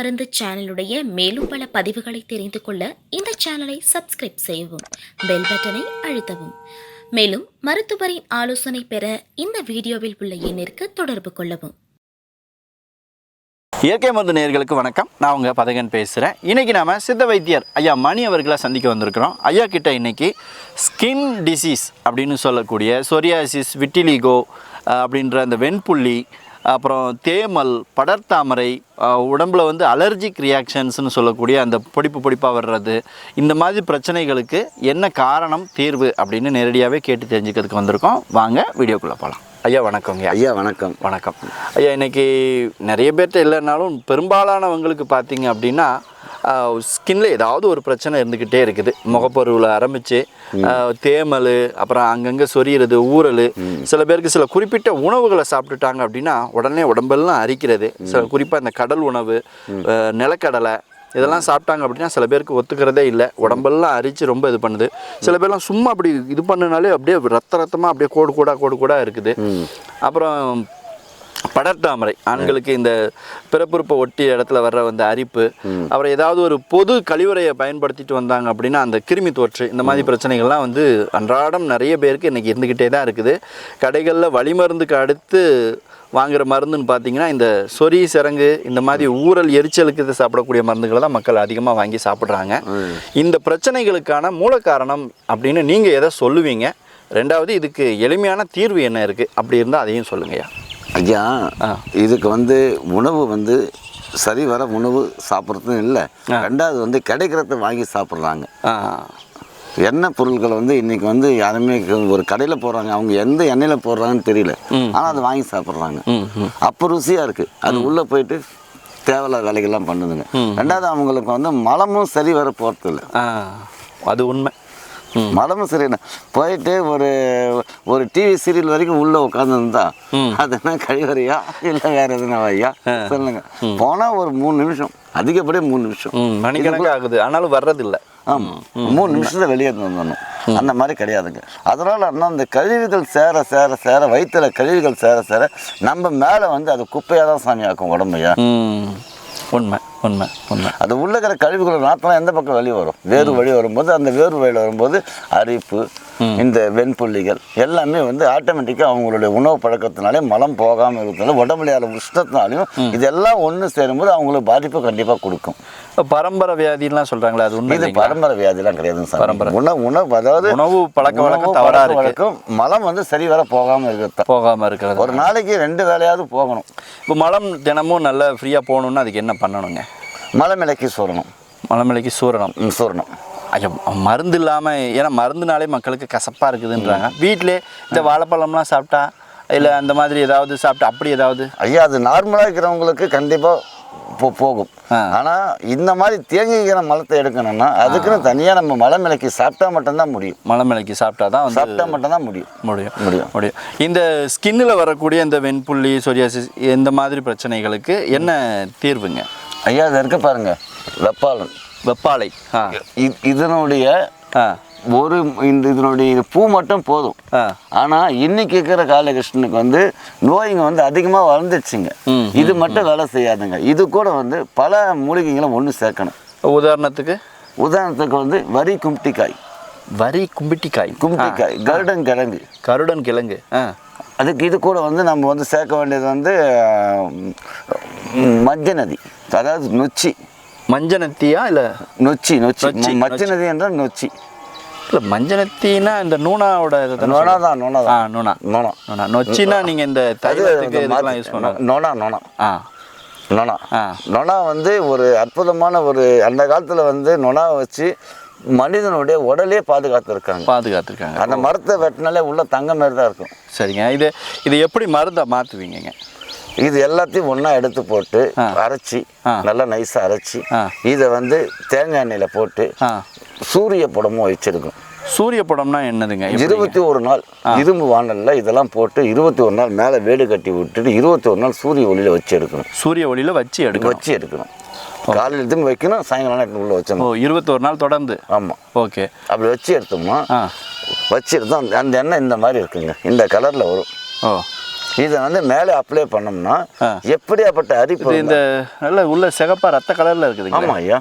மருந்து சேனலுடைய மேலும் பல பதிவுகளை தெரிந்து கொள்ள இந்த சேனலை சப்ஸ்கிரைப் செய்யவும் பெல் பட்டனை அழுத்தவும். மேலும் மருத்துவரின் ஆலோசனை பெற இந்த வீடியோவில் உள்ள எண்ணிற்கு தொடர்பு கொள்ளவும். இயற்கை மருந்து நேர்களுக்கு வணக்கம். நான் உங்கள் பதகன் பேசுகிறேன் இன்றைக்கி நாம் சித்த வைத்தியர் ஐயா மணி அவர்களை சந்திக்க வந்திருக்கிறோம். ஐயா கிட்ட இன்றைக்கி ஸ்கின் டிசீஸ் அப்படின்னு சொல்லக்கூடிய சொரியாசிஸ் விட்டிலிகோ அப்படின்ற அந்த வெண்புள்ளி அப்புறம் தேமல் படர்தாமரை உடம்புல வந்து அலர்ஜிக் ரியாக்ஷன்ஸ்னு சொல்லக்கூடிய அந்த பொடிப்பு பொடிப்பாக வர்றது இந்த மாதிரி பிரச்சனைகளுக்கு என்ன காரணம் தீர்வு அப்படின்னு நேரடியாகவே கேட்டு தெரிஞ்சுக்கிறதுக்கு வந்திருக்கோம். வாங்க வீடியோக்குள்ளே போகலாம் ஐயா வணக்கங்க ஐயா வணக்கம். வணக்கம். ஐயா இன்னைக்கு நிறைய பேர்கிட்ட இல்லைனாலும் பெரும்பாலானவங்களுக்கு பார்த்தீங்க அப்படின்னா ஸ்கின்ல ஏதாவது ஒரு பிரச்சனை இருந்துக்கிட்டே இருக்குது. முகப்பருவில் ஆரம்பித்து தேமல் அப்புறம் அங்கங்கே சொரியிறது ஊறல். சில பேருக்கு சில குறிப்பிட்ட உணவுகளை சாப்பிட்டுட்டாங்க அப்படின்னா உடனே உடம்பெல்லாம் அரிக்கிறது. சில குறிப்பாக இந்த கடல் உணவு நிலக்கடலை இதெல்லாம் சாப்பிட்டாங்க அப்படின்னா சில பேருக்கு ஒத்துக்கிறதே இல்லை. உடம்பெல்லாம் அரிச்சு ரொம்ப இது பண்ணுது. சில பேர்லாம் சும்மா அப்படி இது பண்ணுனாலே அப்படியே ரத்த ரத்தமாக அப்படியே கோடு கோடா கோடு கோடா இருக்குது. அப்புறம் படர்தாமரை. ஆண்களுக்கு இந்த பிறப்புறுப்பை ஒட்டிய இடத்துல வர்ற அந்த அரிப்பு அப்புறம் ஏதாவது ஒரு பொது கழிவறையை பயன்படுத்திட்டு வந்தாங்க அப்படின்னா அந்த கிருமி தொற்று இந்த மாதிரி பிரச்சனைகள்லாம் வந்து அன்றாடம் நிறைய பேருக்கு இன்னைக்கு இருந்துக்கிட்டே தான் இருக்குது. கடைகளில் வழிமருந்துக்கு அடுத்து வாங்குற மருந்துன்னு பார்த்தீங்கன்னா இந்த சொறி சிரங்கு இந்த மாதிரி ஊறல் எரிச்சலுக்கு சாப்பிடக்கூடிய மருந்துகளை தான் மக்கள் அதிகமாக வாங்கி சாப்பிட்றாங்க. இந்த பிரச்சனைகளுக்கான மூல காரணம் அப்படின்னு நீங்கள் எதை சொல்லுவீங்க? ரெண்டாவது இதுக்கு எளிமையான தீர்வு என்ன இருக்குது அப்படி இருந்தால் அதையும் சொல்லுங்கய்யா. ஐயா இதுக்கு வந்து உணவு வந்து சரி வர உணவு சாப்பிட்றதும் இல்லை. ரெண்டாவது வந்து கிடைக்கிறத வாங்கி சாப்பிட்றாங்க. எண்ணெய் பொருட்களை வந்து இன்னைக்கு வந்து யாருமே ஒரு கடையில் போடுறாங்க அவங்க எந்த எண்ணெயில் போடுறாங்கன்னு தெரியல. ஆனால் அதை வாங்கி சாப்பிட்றாங்க. அப்போ ருசியாக இருக்குது அது உள்ளே போயிட்டு தேவையில்லாத வேலைகள்லாம் பண்ணுதுங்க. ரெண்டாவது அவங்களுக்கு வந்து மலமும் சரி வர போகிறது இல்லை அது உண்மை. ம். மலமும் சரி போயிட்டு ஒரு ஒரு டிவி சீரியல் வரைக்கும் உள்ள உட்காந்துருந்தா அது என்ன கழிவறையா இல்லை வேற எதுனா ஐயா சொல்லுங்க. போனா ஒரு மூணு நிமிஷம் அதிகப்படியே மூணு நிமிஷம். ம் மணிக்கணக்கு ஆகுது. ஆனாலும் வர்றதில்ல. ஆமாம் மூணு நிமிஷத்துல வெளியே வந்துடணும் அந்த மாதிரி கிடையாதுங்க. அதனால அண்ணா அந்த கழிவுகள் சேர சேர சேர வயிற்றுல கழிவுகள் சேர சேர நம்ம மேலே வந்து அது குப்பையாக தான் சாமி ஆக்கும் உடம்பையா உண்மை உண்மை உண்மை. அது உள்ள இருக்கிற கழிவுகள் நாத்தம் எந்த பக்கம் வெளியே வரும்? வேறு வழி வரும்போது அந்த வேறு வழியில் வரும்போது அரிப்பு இந்த வெண்புள்ளிகள் எல்லாமே வந்து ஆட்டோமேட்டிக்காக அவங்களுடைய உணவு பழக்கத்தினாலே மலம் போகாமல் இருக்கிறதுனால உடம்புல யார உஷ்ணத்தினாலையும் இதெல்லாம் ஒன்று சேரும்போது அவங்களுக்கு பாதிப்பு கண்டிப்பாக கொடுக்கும். இப்ப பரம்பரை வியாதிலாம் சொல்றாங்களே அது உண்மை இது? பரம்பரை வியாதிலாம் கிடையாதுங்க சார். பரம்பரை. உணவு உணவு அதாவது உணவு பழக்க வழக்கம் உணவு தவறா பழக்க இருக்கு. வழக்கம் மலம் வந்து சரி வர போகாமல் இருக்கிறது. போகாம இருக்கிறது. ஒரு நாளைக்கு ரெண்டு வேலையாவது போகணும். இப்போ மலம் தினமும் நல்லா ஃப்ரீயாக போகணும்னா அதுக்கு என்ன பண்ணணுங்க? மலமிலைக்கு சூரணம். ம், சூறணும் ஐயோ மருந்து இல்லாமல் ஏன்னா மருந்துனாலே மக்களுக்கு கசப்பாக இருக்குதுன்றாங்க. வீட்டிலே இந்த வாழைப்பழம்லாம் சாப்பிட்டா இல்லை அந்த மாதிரி ஏதாவது சாப்பிட்டா அப்படி ஏதாவது? ஐயா அது நார்மலாக இருக்கிறவங்களுக்கு கண்டிப்பாக போ போகும். ஆனால் இந்த மாதிரி தேங்கிக்கிற மலத்தை எடுக்கணும்னா அதுக்குன்னு தனியாக நம்ம மலை மிளக்கி சாப்பிட்டா மட்டும்தான் முடியும். மலமிலைக்கு சாப்பிட்டா தான் சாப்பிட்டா மட்டும்தான் முடியும். முடியும். முடியும். முடியும். இந்த ஸ்கின்னில் வரக்கூடிய இந்த வெண்புள்ளி சொரியாசிஸ் இந்த மாதிரி பிரச்சனைகளுக்கு என்ன தீர்வுங்க? ஐயா அது இருக்க பாருங்க. வெப்பாளன் வெப்பாலை இதனுடைய ஒரு இந்த இதனுடைய இது பூ மட்டும் போதும். ஆனால் இன்னைக்கு இருக்கிற காலகிருஷ்ணனுக்கு வந்து நோய்ங்க வந்து அதிகமாக வளர்ந்துச்சுங்க இது மட்டும் வேலை செய்யாதுங்க. இது கூட வந்து பல மூலிகைகளை ஒன்று சேர்க்கணும். உதாரணத்துக்கு? உதாரணத்துக்கு வந்து வரி கும்டிக்காய் வரி கும்பிட்டிக்காய். கும்டிக்காய் கருடன் கிழங்கு. கருடன் கிழங்கு. அதுக்கு இது கூட வந்து நம்ம வந்து சேர்க்க வேண்டியது வந்து மஞ்ச நதி அதாவது நொச்சி. மஞ்சனத்தியா இல்லை? நொச்சி நொச்சி. நொச்சி, மச்ச நதி என்றால் நொச்சி. இல்லை மஞ்சனத்தினா இந்த நூனாவோட நொனா? தான் நொனா ஆ நூனா நொனா நூனா நொச்சினா நீங்கள் இந்த தைலத்துக்கு மாத்தி- யூஸ் பண்ணுவாங்க நொனா நொனா ஆ. நொனா. நொனா வந்து ஒரு அற்புதமான ஒரு அந்த காலத்தில் வந்து நொனாவை வச்சு மனிதனுடைய உடலே பாதுகாத்துருக்காங்க. பாதுகாத்துருக்காங்க. அந்த மரத்தை வெட்டினாலே உள்ள தங்க மாதிரி தான் இருக்கும். சரிங்க. இது இது எப்படி மருந்தை மாற்றுவீங்கங்க இது எல்லாத்தையும் ஒன்றா எடுத்து போட்டு. அரைச்சி. நல்லா நைஸாக அரைச்சி. இதை வந்து தேங்காய் எண்ணெயில் போட்டு சூரிய புடமும் வச்சிருக்கும். சூரிய படம்னா என்னதுங்க? இருபத்தி ஒரு நாள் இரும்பு வானல்ல இதெல்லாம் போட்டு இருபத்தி ஒரு நாள் மேலே வேடு கட்டி விட்டுட்டு இருபத்தி ஒரு நாள் சூரிய ஒளியில் வச்சு எடுக்கணும். சூரிய ஒளியில் வச்சு எடுக்கணும். வச்சு எடுக்கணும். காலையில் எடுத்து வைக்கணும் சாயங்காலம் எடுத்து உள்ள ஓ வச்சணும் இருபத்தொரு நாள் தொடர்ந்து? ஆமாம் ஓகே. அப்படி வச்சு எடுத்தோம்னா வச்சு எடுத்தோம் அந்த- அந்த எண்ணெய் இந்த மாதிரி இருக்குங்க. இந்த கலரில் வரும். ஓ. இதை வந்து மேலே அப்ளை பண்ணோம்னா. எப்படியாப்பட்ட அரிப்பு இந்த நல்ல உள்ள சிகப்பா ரத்த கலர்ல இருக்குதுங்க. ஆமாம் ஐயா.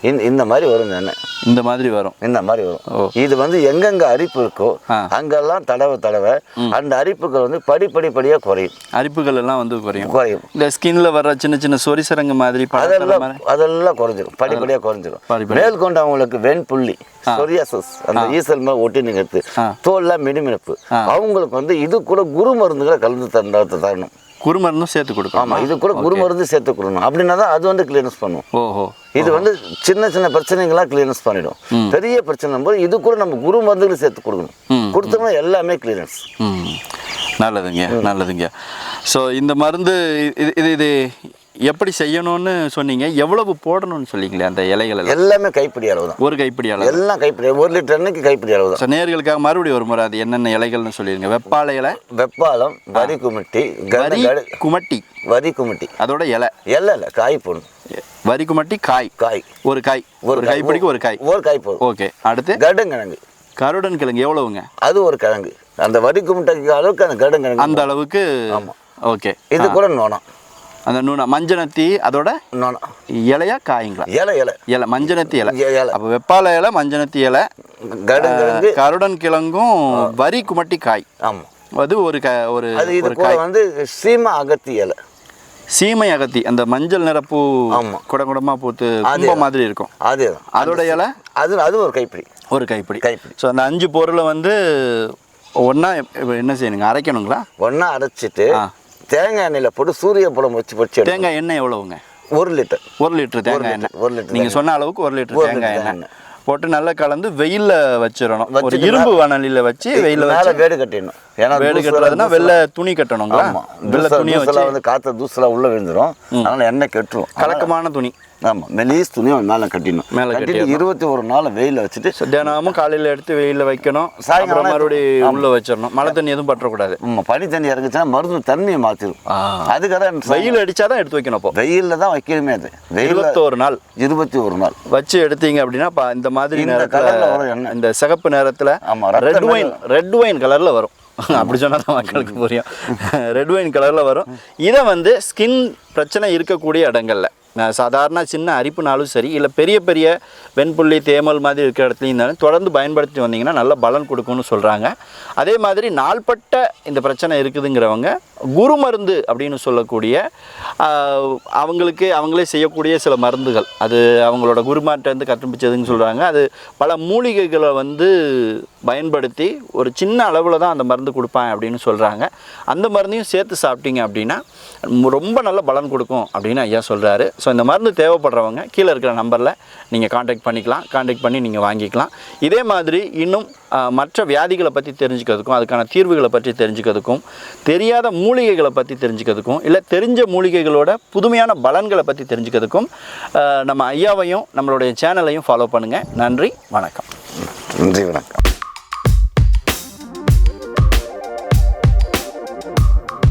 இந்த இந்த மாதிரி வரும் தானே? இந்த மாதிரி வரும். இந்த மாதிரி வரும். இது வந்து எங்கெங்க அரிப்பு இருக்கோ. அங்கெல்லாம் தடவை தடவை அந்த அரிப்புகள் வந்து படிப்படி படியாக குறையும். அரிப்புகள் எல்லாம் வந்து குறையும். குறையும். இந்த ஸ்கின்ல வர்ற சின்ன சின்ன சொரிசரங்கு மாதிரி அதெல்லாம் மாதிரி. அதெல்லாம் குறைஞ்சிரும். படிப்படியாக குறைஞ்சிரும். மேற்கொண்டு அவங்களுக்கு வெண்புள்ளி சொரியாசஸ் அந்த ஈசல் மேல் ஒட்டி நிற்கிறது. ஆ. தோல்லாம் மினுமினுப்பு. அவங்களுக்கு வந்து இது கூட குரு மருந்துகளை கலந்து தர தரணும். குருமருந்தும் சேர்த்து கொடுக்கும் ஆமாம் இது கூட குரு மருந்து சேர்த்து கொடுக்கணும். அப்படின்னா தான் அது வந்து கிளீனஸ் பண்ணும். ஓஹோ. இது வந்து சின்ன சின்ன பிரச்சனைகளாக கிளீனஸ் பண்ணிடும். பெரிய பிரச்சனை போது இது கூட நம்ம குரு மருந்துகளை சேர்த்து கொடுக்கணும். கொடுத்தோம்னா எல்லாமே கிளீனஸ் ம். நல்லதுங்க நல்லதுங்க. ஸோ இந்த மருந்து இது இது எப்படி செய்யணும்னு சொன்னீங்க? எவ்வளவு போடணும்னு சொன்னீங்களே அந்த இலைகள் எல்லாம்? கைப்பிடி அளவு தான் ஒரு கைப்பிடி அளவு. எல்லாம் கைப்பிடி ஒரு லிட்டர் எண்ணெய்க்கு கைப்பிடி அளவு தான் நேர்களுக்காக மறுபடியும் ஒரு முறை அது என்னென்ன இலைகள்னு சொல்லிடுங்க. வெப்பாலை இலை வெப்பாலம் வரி குமிட்டி வரி குமட்டி. வரி குமிட்டி. அதோட இலை. எல்லாம் இல்லை காய் போடணும். வரி குமட்டி காய். காய். ஒரு காய். ஒரு கைப்பிடிக்கு ஒரு காய். ஒரு காய் போதும். ஓகே அடுத்து? கடுங்கிழங்கு கருடன் கிழங்கு எவ்வளவுங்க? அது ஒரு கிழங்கு. அந்த வரி குமிட்டைக்கு அளவுக்கு அந்த கடுங்கிழங்கு அந்த அளவுக்கு? ஆமா. ஓகே. இது கூட நோனம் அந்த நூன மஞ்சனத்தி அதோட இலையா காய்ங்களா? இலை இலை. இலை மஞ்சனத்தி இலை. அப்போ வெப்பாலை இலை மஞ்சனத்தி இலை. கருடன் கிழங்கும் வரி குமட்டி காய். ஆமாம் அது ஒரு க ஒரு அது கூட காய். வந்து சீமா அகத்தி இலை. சீமை அகத்தி அந்த மஞ்சள் நிறப்பூ ஆமா. குடகுடமா பூத்து அது- கும்ப மாதிரி இருக்கும். அதேதான். அதோட இலை? அது அது ஒரு கைப்பிடி. ஒரு கைப்பிடி. கைப்பிடி. ஸோ அந்த அஞ்சு பொருளை வந்து ஒன்றா என்ன செய்யணுங்க அரைக்கணுங்களா ஒன்றா அரைச்சிட்டு. தேங்காய் எண்ணெயில் போட்டு சூரிய பழம் வச்சு எடுக்கணும். தேங்காய் எண்ணெய் எவ்வளவுங்க? ஒரு லிட்டர். ஒரு லிட்டர் தேங்காய் எண்ணெய். ஒரு லிட்டர் நீங்கள் சொன்ன அளவுக்கு ஒரு லிட்டர் தேங்காய் எண்ணெய். போட்டு நல்லா கலந்து வெயில்ல வச்சிடணும் ஒரு இரும்பு வானலியில் வச்சு வெயில்ல மேலே வச்சு வேடு கட்டிடணும். ஏன்னா வேடு தூசெல்லாம் வெள்ளை துணி கட்டணுங்களா? ஆமா. வெள்ளை துணியை வச்சு வந்து காற்று தூசலாக உள்ளே விழுந்துரும். அதனால எண்ணெய் கெட்டுரும். கலக்கமான துணி. ஆமாம் மெலிஸ் துணியை மேலே கட்டிடணும். மேல கட்டிட்டு இருபத்தி ஒரு நாள் வெயிலில் வச்சுட்டு தினமும் காலையில் எடுத்து வெயில்ல வைக்கணும். சாயங்காலம் மறுபடியும் உள்ள வச்சிடணும். மழை தண்ணி எதுவும் பற்றக்கூடாது. ஆமாம் பனி தண்ணி இறங்குச்சுன்னா மருந்து தண்ணியை மாற்றிடும். அதுக்காக வெயில் அடிச்சாதான் எடுத்து வைக்கணும் அப்போ. வெயிலில் தான் வைக்கணுமே அது. வெயிலில் இருபத்தோரு நாள். இருபத்தி ஒரு நாள். வச்சு எடுத்தீங்க அப்படின்னா இந்த மாதிரி நேரத்துல. இந்த சிகப்பு நேரத்துல ஆமா, ரத்த ரெட் ஒயின் ரெட் ஒயின் கலர்ல வரும். அப்படி சொன்னா தான் மக்களுக்கு புரியும். ரெட் ஒயின் கலர்ல வரும். இதை வந்து ஸ்கின் பிரச்சனை இருக்கக்கூடிய இடங்கள்ல. சாதாரண சின்ன அரிப்புனாலும் சரி இல்லை பெரிய பெரிய வெண்புள்ளி தேமல் மாதிரி இருக்கிற இடத்துலையும் இருந்தாலும் தொடர்ந்து பயன்படுத்தி வந்தீங்கன்னா நல்ல பலன் கொடுக்கும்னு சொல்கிறாங்க அதே மாதிரி நாள்பட்ட இந்த பிரச்சனை இருக்குதுங்கிறவங்க குரு மருந்து அப்படின்னு சொல்லக்கூடிய அவங்களுக்கு அவங்களே செய்யக்கூடிய சில மருந்துகள். அது அவங்களோட குருமாட்டேருந்து கற்றுப்பிச்சதுன்னு சொல்கிறாங்க அது பல மூலிகைகளை வந்து பயன்படுத்தி ஒரு சின்ன அளவில் தான் அந்த மருந்து கொடுப்பேன் அப்படின்னு சொல்கிறாங்க அந்த மருந்தையும் சேர்த்து சாப்பிட்டீங்க அப்படின்னா ரொம்ப நல்ல பலன் கொடுக்கும் அப்படின்னு ஐயா சொல்கிறாரு ஸோ இந்த மருந்து தேவைப்படுறவங்க கீழே இருக்கிற நம்பரில் நீங்கள் காண்டாக்ட் பண்ணிக்கலாம். காண்டாக்ட் பண்ணி நீங்கள் வாங்கிக்கலாம். இதே மாதிரி இன்னும் மற்ற வியாதிகளை பற்றி தெரிஞ்சுக்கிறதுக்கும் அதுக்கான தீர்வுகளை பற்றி தெரிஞ்சுக்கிறதுக்கும் தெரியாத மூலிகைகளை பற்றி தெரிஞ்சுக்கிறதுக்கும் இல்லை தெரிஞ்ச மூலிகைகளோட புதுமையான பலன்களை பற்றி தெரிஞ்சுக்கிறதுக்கும் நம்ம ஐயாவையும் நம்மளுடைய சேனலையும் ஃபாலோ பண்ணுங்கள் நன்றி வணக்கம். நன்றி வணக்கம்.